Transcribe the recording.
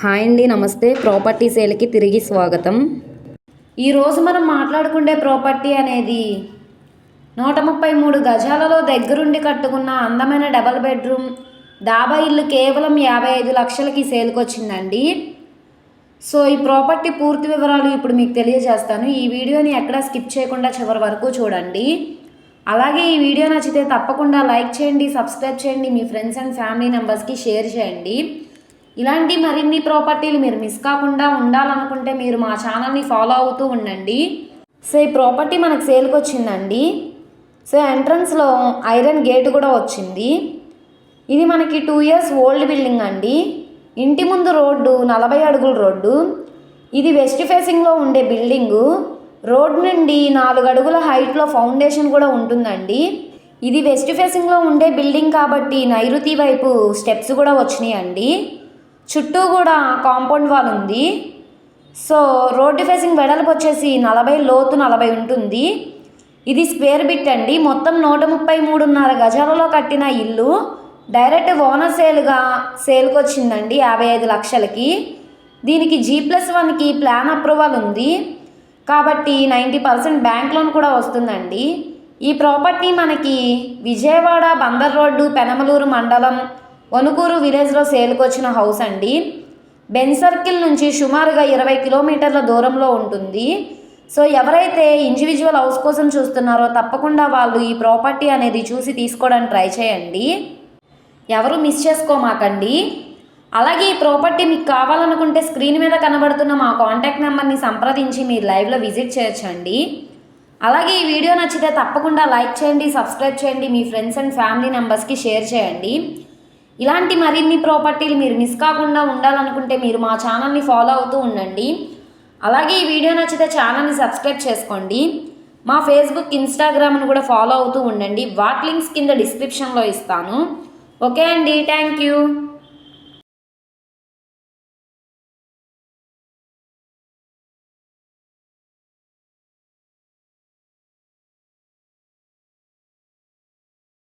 Hi అండి నమస్తే. Property సేల్కి తిరిగి స్వాగతం. ఈరోజు మనం మాట్లాడుకునే ప్రాపర్టీ అనేది నూట ముప్పై మూడు గజాలలో దగ్గరుండి కట్టుకున్న అందమైన డబల్ బెడ్రూమ్ డాబా ఇల్లు కేవలం యాభై ఐదు లక్షలకి సేల్కి వచ్చిందండి సో ఈ ప్రాపర్టీ పూర్తి వివరాలు ఇప్పుడు మీకు తెలియజేస్తాను. ఈ వీడియోని ఎక్కడా స్కిప్ చేయకుండా చివరి వరకు చూడండి. అలాగే ఈ వీడియో నచ్చితే తప్పకుండా లైక్ చేయండి సబ్స్క్రైబ్ చేయండి మీ ఫ్రెండ్స్ అండ్ ఫ్యామిలీ మెంబర్స్కి షేర్ చేయండి. ఇలాంటి మరిన్ని ప్రాపర్టీలు మీరు మిస్ కాకుండా ఉండాలనుకుంటే మీరు మా ఛానల్ని ఫాలో అవుతూ ఉండండి. సో ఈ ప్రాపర్టీ మనకు సేల్కి వచ్చిందండి. సో ఎంట్రన్స్లో ఐరన్ గేట్ కూడా వచ్చింది. ఇది మనకి టూ ఇయర్స్ ఓల్డ్ బిల్డింగ్ అండి. ఇంటి ముందు రోడ్డు నలభై అడుగుల రోడ్డు. ఇది వెస్ట్ ఫేసింగ్లో ఉండే బిల్డింగు రోడ్ నుండి నాలుగు అడుగుల హైట్లో ఫౌండేషన్ కూడా ఉంటుందండి. ఇది వెస్ట్ ఫేసింగ్లో ఉండే బిల్డింగ్ కాబట్టి నైరుతి వైపు స్టెప్స్ కూడా వచ్చినాయండి. చుట్టూ కూడా కాంపౌండ్ వాల్ ఉంది. సో రోడ్డు ఫేసింగ్ వెడల్పు వచ్చేసి నలభై లోతు నలభై ఉంటుంది. ఇది స్క్వేర్ బిట్ అండి. మొత్తం నూట ముప్పై మూడున్నర గజాలలో కట్టిన ఇల్లు. డైరెక్ట్ ఓనర్ సేల్గా సేల్కి వచ్చిందండి యాభై ఐదు లక్షలకి. దీనికి జీ ప్లస్ వన్కి ప్లాన్ అప్రూవల్ ఉంది. కాబట్టి నైంటీ పర్సెంట్ బ్యాంక్ లోన్ కూడా వస్తుందండి. ఈ ప్రాపర్టీ మనకి విజయవాడ బందర్ రోడ్డు పెనమలూరు మండలం వణుకూరు విలేజ్లో సేల్కి వచ్చిన హౌస్ అండి. బెన్ సర్కిల్ నుంచి సుమారుగా ఇరవై కిలోమీటర్ల దూరంలో ఉంటుంది. సో ఎవరైతే ఇండివిజువల్ హౌస్ కోసం చూస్తున్నారో తప్పకుండా వాళ్ళు ఈ ప్రాపర్టీ అనేది చూసి తీసుకోవడానికి ట్రై చేయండి. ఎవరు మిస్ చేసుకోమాకండి. అలాగే ఈ ప్రాపర్టీ మీకు కావాలనుకుంటే స్క్రీన్ మీద కనబడుతున్న మా కాంటాక్ట్ నెంబర్ని సంప్రదించి మీరు లైవ్లో విజిట్ చేయొచ్చండి. అలాగే ఈ వీడియో నచ్చితే తప్పకుండా లైక్ చేయండి సబ్స్క్రైబ్ చేయండి మీ ఫ్రెండ్స్ అండ్ ఫ్యామిలీ మెంబర్స్కి షేర్ చేయండి. ఇలాంటి మరిన్ని ప్రాపర్టీలు మీరు మిస్ కాకుండా ఉండాలనుకుంటే మీరు మా ఛానల్ని ఫాలో అవుతూ ఉండండి. అలాగే ఈ వీడియో నచ్చితే ఛానల్ని సబ్స్క్రైబ్ చేసుకోండి. మా ఫేస్బుక్ ఇన్స్టాగ్రామ్ను కూడా ఫాలో అవుతూ ఉండండి. వాట్ లింక్స్ కింద డిస్క్రిప్షన్లో ఇస్తాను. ఓకే అండి థ్యాంక్ యూ